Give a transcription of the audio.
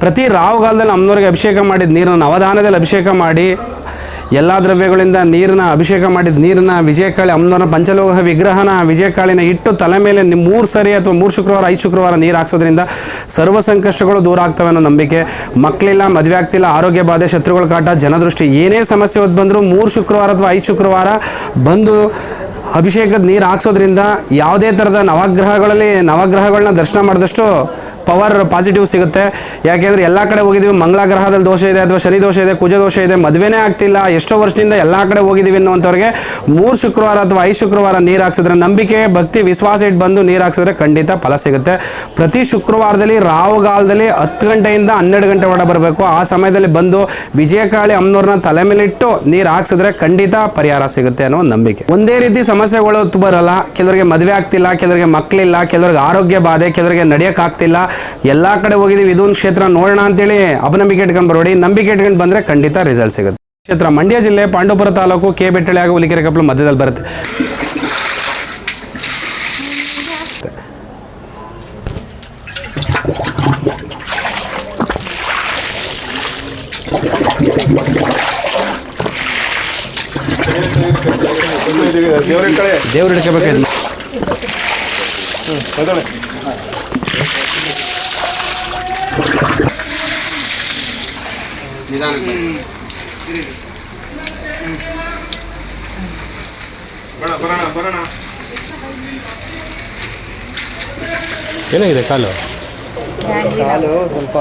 ಪ್ರತಿ ರಾಹುಗಾಲದಲ್ಲಿ ಅಮ್ಮನವ್ರಿಗೆ ಅಭಿಷೇಕ ಮಾಡಿದ ನೀರನ್ನು ನವಧಾನದಲ್ಲಿ ಅಭಿಷೇಕ ಮಾಡಿ, ಎಲ್ಲ ದ್ರವ್ಯಗಳಿಂದ ನೀರನ್ನ ಅಭಿಷೇಕ ಮಾಡಿದ ನೀರನ್ನ ವಿಜಯಕಾಳಿ ಅಮ್ಮನವರ ಪಂಚಲೋಹ ವಿಗ್ರಹನ ವಿಜಯಕಾಳಿನ ಇಟ್ಟು ತಲೆ ಮೇಲೆ ಮೂರು ಸರಿ ಅಥವಾ ಮೂರು ಶುಕ್ರವಾರ, ಐದು ಶುಕ್ರವಾರ ನೀರು ಹಾಕ್ಸೋದ್ರಿಂದ ಸರ್ವ ಸಂಕಷ್ಟಗಳು ದೂರ ಆಗ್ತವೆ ಅನ್ನೋ ನಂಬಿಕೆ. ಮಕ್ಕಳಿಲ್ಲ ಮದುವೆ ಆಗ್ತಿಲ್ಲ, ಆರೋಗ್ಯ ಬಾಧೆ, ಶತ್ರುಗಳ ಕಾಟ, ಜನದೃಷ್ಟಿ ಏನೇ ಸಮಸ್ಯೆ ಹೊತ್ತು ಬಂದರೂ ಮೂರು ಶುಕ್ರವಾರ ಅಥವಾ ಐದು ಶುಕ್ರವಾರ ಬಂದು ಅಭಿಷೇಕದ ನೀರು ಹಾಕ್ಸೋದ್ರಿಂದ ಯಾವುದೇ ಥರದ ನವಗ್ರಹಗಳಲ್ಲಿ ನವಗ್ರಹಗಳನ್ನ ದರ್ಶನ ಮಾಡಿದಷ್ಟು ಪವರ್ ಪಾಸಿಟಿವ್ ಸಿಗುತ್ತೆ. ಯಾಕೆಂದರೆ ಎಲ್ಲ ಕಡೆ ಹೋಗಿದ್ದೀವಿ ಮಂಗಳ ಗ್ರಹದಲ್ಲಿ ದೋಷ ಇದೆ ಅಥವಾ ಶನಿ ದೋಷ ಇದೆ, ಕುಜ ದೋಷ ಇದೆ, ಮದುವೆನೇ ಆಗ್ತಿಲ್ಲ, ಎಷ್ಟೋ ವರ್ಷದಿಂದ ಎಲ್ಲ ಕಡೆ ಹೋಗಿದ್ದೀವಿ ಅನ್ನುವಂಥವ್ರಿಗೆ ಮೂರು ಶುಕ್ರವಾರ ಅಥವಾ ಐದು ಶುಕ್ರವಾರ ನೀರು ಹಾಕ್ಸಿದ್ರೆ ನಂಬಿಕೆ, ಭಕ್ತಿ, ವಿಶ್ವಾಸ ಇಟ್ಟು ಬಂದು ನೀರು ಹಾಕ್ಸಿದ್ರೆ ಖಂಡಿತ ಫಲ ಸಿಗುತ್ತೆ. ಪ್ರತಿ ಶುಕ್ರವಾರದಲ್ಲಿ ರಾಹುಗಾಲದಲ್ಲಿ ಹತ್ತು ಗಂಟೆಯಿಂದ ಹನ್ನೆರಡು ಗಂಟೆ ಒಳ ಬರಬೇಕು. ಆ ಸಮಯದಲ್ಲಿ ಬಂದು ವಿಜಯಕಾಳಿ ಅಮ್ಮನವ್ರನ್ನ ತಲೆ ಮೇಲಿಟ್ಟು ನೀರು ಹಾಕ್ಸಿದ್ರೆ ಖಂಡಿತ ಪರಿಹಾರ ಸಿಗುತ್ತೆ ಅನ್ನೋ ನಂಬಿಕೆ. ಒಂದೇ ರೀತಿ ಸಮಸ್ಯೆಗಳು ಬರಲ್ಲ. ಕೆಲವರಿಗೆ ಮದುವೆ ಆಗ್ತಿಲ್ಲ, ಕೆಲವರಿಗೆ ಮಕ್ಕಳಿಲ್ಲ ಕೆಲವರಿಗೆ ಆರೋಗ್ಯ ಬಾಧೆ, ಕೆಲವರಿಗೆ ನಡೆಯಕ್ಕೆ ಆಗ್ತಿಲ್ಲ. ಎಲ್ಲ ಕಡೆ ಹೋಗಿದ್ದೀವಿ ಇದೊಂದು ಕ್ಷೇತ್ರ ನೋಡೋಣ ಅಂತೇಳಿ ಅಪನಂಬಿಕೆ ಇಟ್ಕೊಂಡು ಬರೋಡಿ ನಂಬಿಕೆ ಇಟ್ಕೊಂಡು ಬಂದರೆ ಖಂಡಿತ ರಿಸಲ್ಟ್ ಸಿಗುತ್ತೆ. ಕ್ಷೇತ್ರ ಮಂಡ್ಯ ಜಿಲ್ಲೆ ಪಾಂಡವಪುರ ತಾಲೂಕು ಕೆ ಬೆಟ್ಟಳೆ ಹಾಗೂ ಉಲಿಕೆರೆ ಕಪ್ಪಲು ಮಧ್ಯದಲ್ಲಿ ಬರುತ್ತೆ. ದೇವ್ರ ಏನಾಗಿದೆ ಕಾಲು? ಕಾಲು ಸ್ವಲ್ಪ